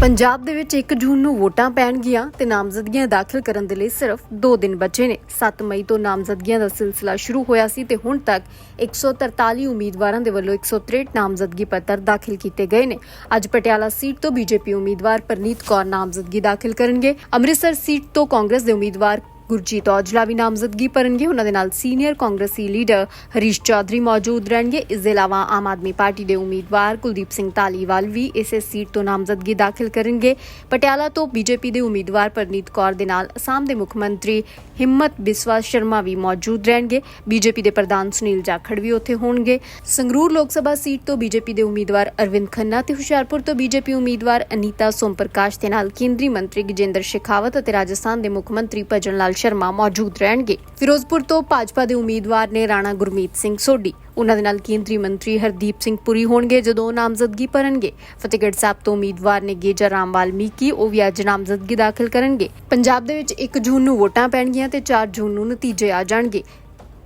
ਪੰਜਾਬ ਦੇ ਵਿੱਚ 1 ਜੂਨ ਨੂੰ ਵੋਟਾਂ ਪੈਣਗੀਆਂ ਤੇ ਨਾਮਜ਼ਦਗੀਆਂ ਦਾਖਲ ਕਰਨ ਦੇ ਲਈ ਸਿਰਫ 2 ਦਿਨ ਬਚੇ ਨੇ। 7 ਮਈ ਤੋਂ ਨਾਮਜ਼ਦਗੀਆਂ ਦਾ ਸਿਲਸਿਲਾ ਸ਼ੁਰੂ ਹੋਇਆ ਸੀ ਤੇ ਹੁਣ ਤੱਕ 143 ਉਮੀਦਵਾਰਾਂ ਦੇ ਵੱਲੋਂ 163 ਨਾਮਜ਼ਦਗੀ ਪੱਤਰ ਦਾਖਲ ਕੀਤੇ ਗਏ ਨੇ। ਅੱਜ ਪਟਿਆਲਾ ਸੀਟ ਤੋਂ ਬੀਜੇਪੀ ਉਮੀਦਵਾਰ ਪਰਨੀਤ ਕੌਰ ਨਾਮਜ਼ਦਗੀ ਦਾਖਲ ਕਰਨਗੇ। ਅੰਮ੍ਰਿਤਸਰ ਸੀਟ ਤੋਂ ਕਾਂਗਰਸ ਦੇ ਉਮੀਦਵਾਰ ਗੁਰਜੀਤ ਔਜਲਾ ਵੀ ਨਾਮਜ਼ਦਗੀ ਭਰਨਗੇ। ਉਹਨਾਂ ਦੇ ਨਾਲ ਸੀਨੀਅਰ ਕਾਂਗਰਸੀ ਲੀਡਰ ਹਰੀਸ਼ ਚੌਧਰੀ ਮੌਜੂਦ ਰਹਿਣਗੇ। ਇਸ ਦੇ ਇਲਾਵਾ ਆਮ ਆਦਮੀ ਪਾਰਟੀ ਦੇ ਉਮੀਦਵਾਰ ਕੁਲਦੀਪ ਸਿੰਘ ਧਾਲੀਵਾਲ ਵੀ ਇਸੇ ਸੀਟ ਤੋਂ ਨਾਮਜ਼ਦਗੀ ਦਾਖਲ ਕਰਨਗੇ। ਪਟਿਆਲਾ ਤੋਂ ਬੀਜੇਪੀ ਦੇ ਉਮੀਦਵਾਰ ਪਰਨੀਤ ਕੌਰ ਦੇ ਨਾਲ ਅਸਾਮ ਦੇ ਮੁੱਖ ਮੰਤਰੀ ਹਿੰਮਤ ਬਿਸਵਾ ਸ਼ਰਮਾ ਵੀ ਮੌਜੂਦ ਰਹਿਣਗੇ। ਬੀਜੇਪੀ ਦੇ ਪ੍ਰਧਾਨ ਸੁਨੀਲ ਜਾਖੜ ਵੀ ਉੱਥੇ ਹੋਣਗੇ। ਸੰਗਰੂਰ ਲੋਕ ਸਭਾ ਸੀਟ ਤੋਂ ਬੀਜੇਪੀ ਦੇ ਉਮੀਦਵਾਰ ਅਰਵਿੰਦ ਖੰਨਾ ਤੇ ਹੁਸ਼ਿਆਰਪੁਰ ਤੋਂ ਬੀਜੇਪੀ ਉਮੀਦਵਾਰ ਅਨੀਤਾ ਸੋਮ ਪ੍ਰਕਾਸ਼ ਦੇ ਨਾਲ ਕੇਂਦਰੀ ਮੰਤਰੀ ਗਜੇਂਦਰ ਸ਼ੇਖਾਵਤ ਅਤੇ ਰਾਜਸਥਾਨ ਦੇ ਮੁੱਖ ਮੰਤਰੀ ਭਜਨ ਲਾਲ ਸ਼ਰਮਾ ਮੌਜੂਦ ਰਹਿਣਗੇ। ਫਿਰੋਜ਼ਪੁਰ ਤੋਂ ਭਾਜਪਾ ਦੇ ਉਮੀਦਵਾਰ ਨੇ ਰਾਣਾ ਗੁਰਮੀਤ ਸਿੰਘ ਸੋਢੀ। ਉਹਨਾਂ ਦੇ ਨਾਲ ਕੇਂਦਰੀ ਮੰਤਰੀ ਹਰਦੀਪ ਸਿੰਘ ਪੁਰੀ ਹੋਣਗੇ, ਜਦੋਂ ਨਾਮਜ਼ਦਗੀ ਭਰਨਗੇ। ਫਤਿਹਗੜ੍ਹ ਸਾਹਿਬ ਤੋਂ ਉਮੀਦਵਾਰ ਨੇ ਗੇਜਾ ਰਾਮ ਵਾਲਮੀਕੀ ਉਹ ਵੀ ਅੱਜ ਨਾਮਜ਼ਦਗੀ ਦਾਖਲ ਕਰਨਗੇ। ਪੰਜਾਬ ਦੇ ਵਿੱਚ 1 ਜੂਨ ਨੂੰ ਵੋਟਾਂ ਪੈਣਗੀਆਂ ਤੇ 4 ਜੂਨ ਨੂੰ ਨਤੀਜੇ ਆ ਜਾਣਗੇ।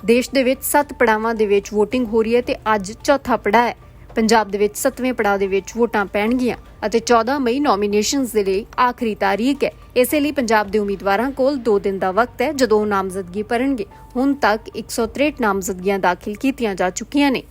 ਦੇਸ਼ ਦੇ ਵਿੱਚ 7 ਪੜਾਵਾਂ ਦੇ ਵਿੱਚ VOTING ਹੋ ਰਹੀ ਹੈ ਤੇ ਅੱਜ ਚੌਥਾ ਪੜਾਅ ਹੈ। ਪੰਜਾਬ ਦੇ ਵਿੱਚ 7ਵੇਂ ਪੜਾਅ ਦੇ ਵਿੱਚ ਵੋਟਾਂ ਪੈਣਗੀਆਂ ਅਤੇ 14 ਮਈ ਨੋਮੀਨੇਸ਼ਨਸ ਦੇ ਲਈ ਆਖਰੀ ਤਾਰੀਖ ਹੈ। ਇਸੇ ਲਈ ਪੰਜਾਬ ਦੇ ਉਮੀਦਵਾਰਾਂ ਕੋਲ 2 ਦਿਨ ਦਾ ਵਕਤ ਹੈ ਜਦੋਂ ਉਹ ਨਾਮਜ਼ਦਗੀ ਭਰਨਗੇ। ਹੁਣ ਤੱਕ 163 ਨਾਮਜ਼ਦਗੀਆਂ ਦਾਖਲ ਕੀਤੀਆਂ ਜਾ ਚੁੱਕੀਆਂ ਨੇ।